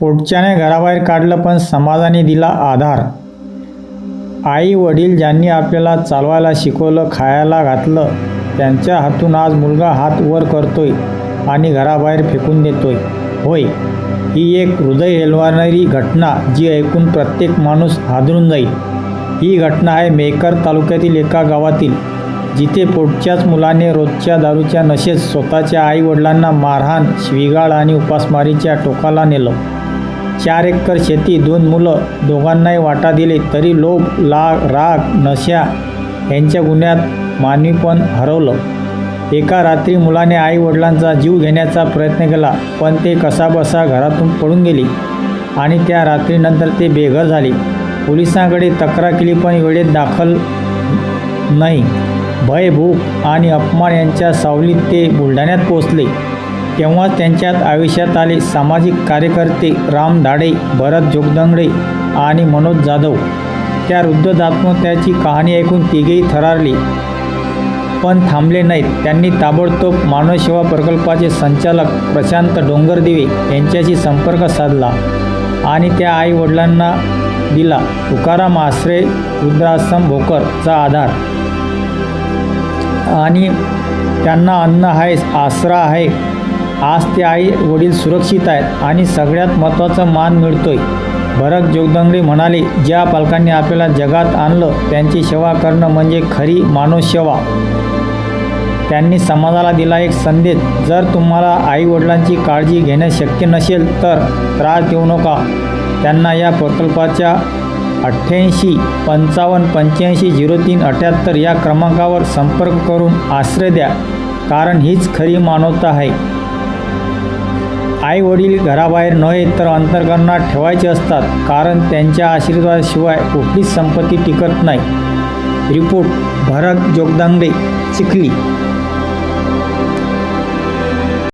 पोटच्याने घराबाहेर काढलं पण समाजाने दिला आधार. आई वडील ज्यांनी आपल्याला चालवायला शिकवलं खायला घातलं त्यांच्या हातून आज मुलगा हात वर करतोय आणि घराबाहेर फेकून देतोय. होय ही एक हृदय हेलवणारी घटना जी ऐकून प्रत्येक माणूस हादरून जाईल. ही घटना आहे मेकर तालुक्यातील एका गावातील जिथे पोटच्याच मुलाने रोजच्या दारूच्या नशेत स्वतःच्या आईवडिलांना मारहाण शिविगाळ आणि उपासमारीच्या टोकाला नेलं. चार एकर शेती दोन मुलं दोघांनाही वाटा दिले तरी लोभ लाग राग नशा यांच्या गुन्ह्यात मानवीपण हरवलं. एका रात्री मुलाने आई वडिलांचा जीव घेण्याचा प्रयत्न केला पण ते कसाबसा घरातून पळून गेले आणि त्या रात्रीनंतर ते बेघर झाले. पोलिसांकडे तक्रार केली पण वेळेत दाखल नाही. भय भूक आणि अपमान यांच्या सावलीत ते बुलढाण्यात पोचले तेव्हा त्यांच्यात आयुष्यात आले सामाजिक कार्यकर्ते राम धाडे भरत जोगदंगडे आणि मनोज जाधव. त्या वृद्ध आत्महत्याची कहाणी ऐकून तिघेही थरारली. पण थांबले नाहीत. त्यांनी ताबडतोब मानवसेवा प्रकल्पाचे संचालक प्रशांत डोंगरदिवे यांच्याशी संपर्क साधला आणि त्या आई वडिलांना दिला. तुकाराम आश्रय रुद्राश्रम भोकरचा आधार. आणि त्यांना अन्न आहे आसरा आहे आज ते आई वडील सुरक्षित आहेत आणि सगळ्यात महत्त्वाचं मान मिळतोय. भरत जोगदंगडे म्हणाले ज्या पालकांनी आपल्याला जगात आणलं त्यांची सेवा करणं म्हणजे खरी मानवसेवा त्यांनी समाजाला दिला एक संदेश जर तुम्हाला आईवडिलांची काळजी घेणं शक्य नसेल तर त्रास देऊ नका. त्यांना या प्रकल्पाच्या अठ्ठ्याऐंशी पंचावन्न पंच्याऐंशी झिरो तीन अठ्ठ्याहत्तर या क्रमांकावर संपर्क करून आश्रय द्या कारण हीच खरी मानवता आहे. आई वडील घराबाहेर नव्हे तर अंतर्करणात ठेवायचे असतात कारण त्यांच्या आशीर्वादाशिवाय कुठलीच संपत्ती टिकत नाही. रिपोर्ट भरत जोगदांगडे चिखली